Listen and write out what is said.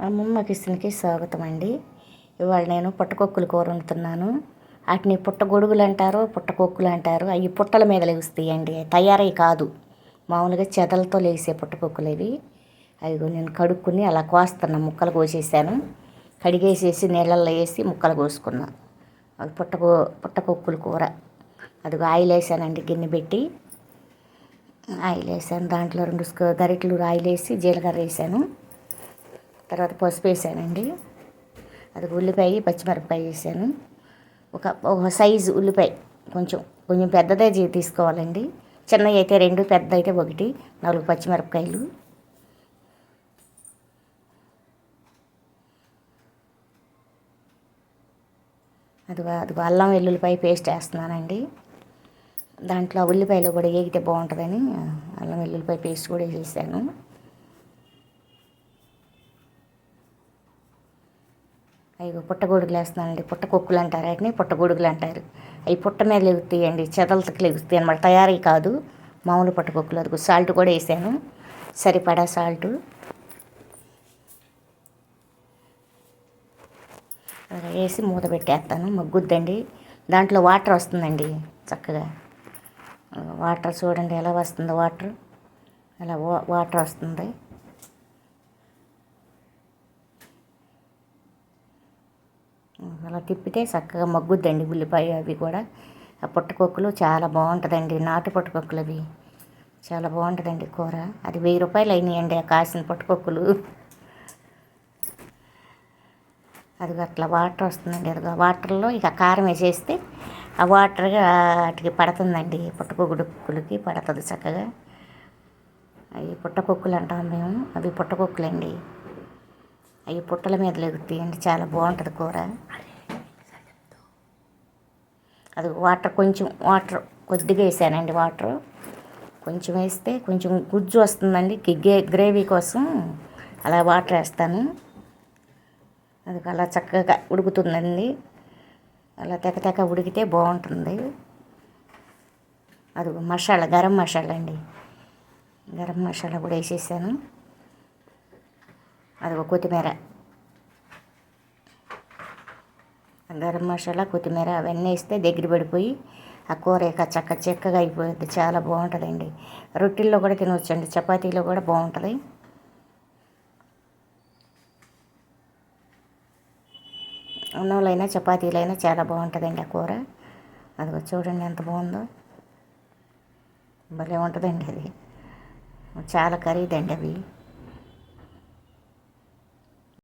అమ్మమ్మ కిచెన్కి స్వాగతం అండి ఇవాళ నేను పుట్టకొక్కులు కూర వండుతున్నాను. వాటిని పుట్టగొడుగులు అంటారు పుట్టకొక్కులు అంటారు అవి పుట్టల మీద లేస్తాయండి తయారై కాదు. మామూలుగా చెదలతో లేసే పుట్టకొక్కులు ఇవి అవి నేను కడుక్కుని అలా కోస్తున్నా ముక్కలు కోసేసాను. కడిగేసేసి నీళ్ళల్లో వేసి ముక్కలు కోసుకున్నా. అది పుట్టకో పుట్టకొక్కులు కూర. అది ఆయిల్ వేసానండి గిన్నె పెట్టి. ఆయిల్ వేసాను దాంట్లో రెండు గరిటలు గరిటెలు ఆయిల్ వేసి జీలకర్ర వేసాను. తర్వాత పసుపు వేసానండి. అది ఉల్లిపాయ పచ్చిమిరపకాయ వేసాను. ఒక ఒక సైజు ఉల్లిపాయ కొంచెం కొంచెం పెద్దదే తీసుకోవాలండి. చిన్నవి అయితే రెండు పెద్ద అయితే ఒకటి నాలుగు పచ్చిమిరపకాయలు. అది అది అల్లం వెల్లుల్లిపాయ పేస్ట్ వేస్తున్నానండి. దాంట్లో ఉల్లిపాయలు కూడా వేగితే బాగుంటుందని అల్లం వెల్లుల్లిపాయ పేస్ట్ కూడా వేసేసాను. అవి పుట్టగొడుగులు వేస్తున్నానండి పుట్టకొక్కులు అంటారు. వాటిని పుట్టగొడుగులు అంటారు. అవి పుట్ట మీద లెగుతాయండి చెదలతకు లెగుతాయి అనమాట తయారీ కాదు. మామూలు పుట్టకొక్కులు. అది సాల్ట్ కూడా వేసాను. సరిపడా సాల్ట్. అలా వేసి మూత పెట్టేస్తాను. మగ్గుద్దండి. దాంట్లో వాటర్ వస్తుందండి చక్కగా. వాటర్ చూడండి ఎలా వస్తుందో వాటర్. అలా వా- వాటర్ వస్తుంది. అలా తిప్పితే చక్కగా మగ్గుద్దండి ఉల్లిపాయ అవి కూడా. ఆ పుట్టకొక్కులు చాలా బాగుంటుందండి. నాటు పుట్టకొక్కులు అవి. చాలా బాగుంటుందండి కూర. అది వెయ్యి రూపాయలు అయినాయండి ఆ కాసిన పుట్టకొక్కులు. అది అట్లా వాటర్ వస్తుందండి. అది వాటర్లో ఇక కారం వేసేస్తే ఆ వాటర్ వాటికి పడుతుందండి పుట్టకొక్కులకి పడుతుంది చక్కగా. అవి పుట్టకొక్కులు అంటాం మేము. అవి పుట్టకొక్కులండి. అవి పుట్టల మీద లెగుతాయండి. చాలా బాగుంటుంది కూర. అది వాటర్ కొంచెం వాటర్ కొద్దిగా వేసానండి వాటర్. కొంచెం వేస్తే కొంచెం గుజ్జు వస్తుందండి గే గ్రేవీ కోసం అలా వాటర్ వేస్తాను. అది అలా చక్కగా ఉడుకుతుందండి. అలా తెక తెక ఉడికితే బాగుంటుంది. అది మసాలా గరం మసాలా అండి. గరం మసాలా కూడా వేసేసాను. అది ఒక కొత్తిమీర ఆ గరం మసాలా కొత్తిమీర అవన్నీ వేస్తే దగ్గర పడిపోయి ఆ కూర చక్క చెక్కగా అయిపోయింది చాలా బాగుంటుందండి. రొట్టెల్లో కూడా తినవచ్చండి చపాతీలో కూడా బాగుంటుంది. అన్నంలైనా చపాతీలైనా అయినా చాలా బాగుంటుందండి ఆ కూర. అది చూడండి ఎంత బాగుందో. భలే ఉంటుందండి అది. చాలా ఖరీదండి అవి.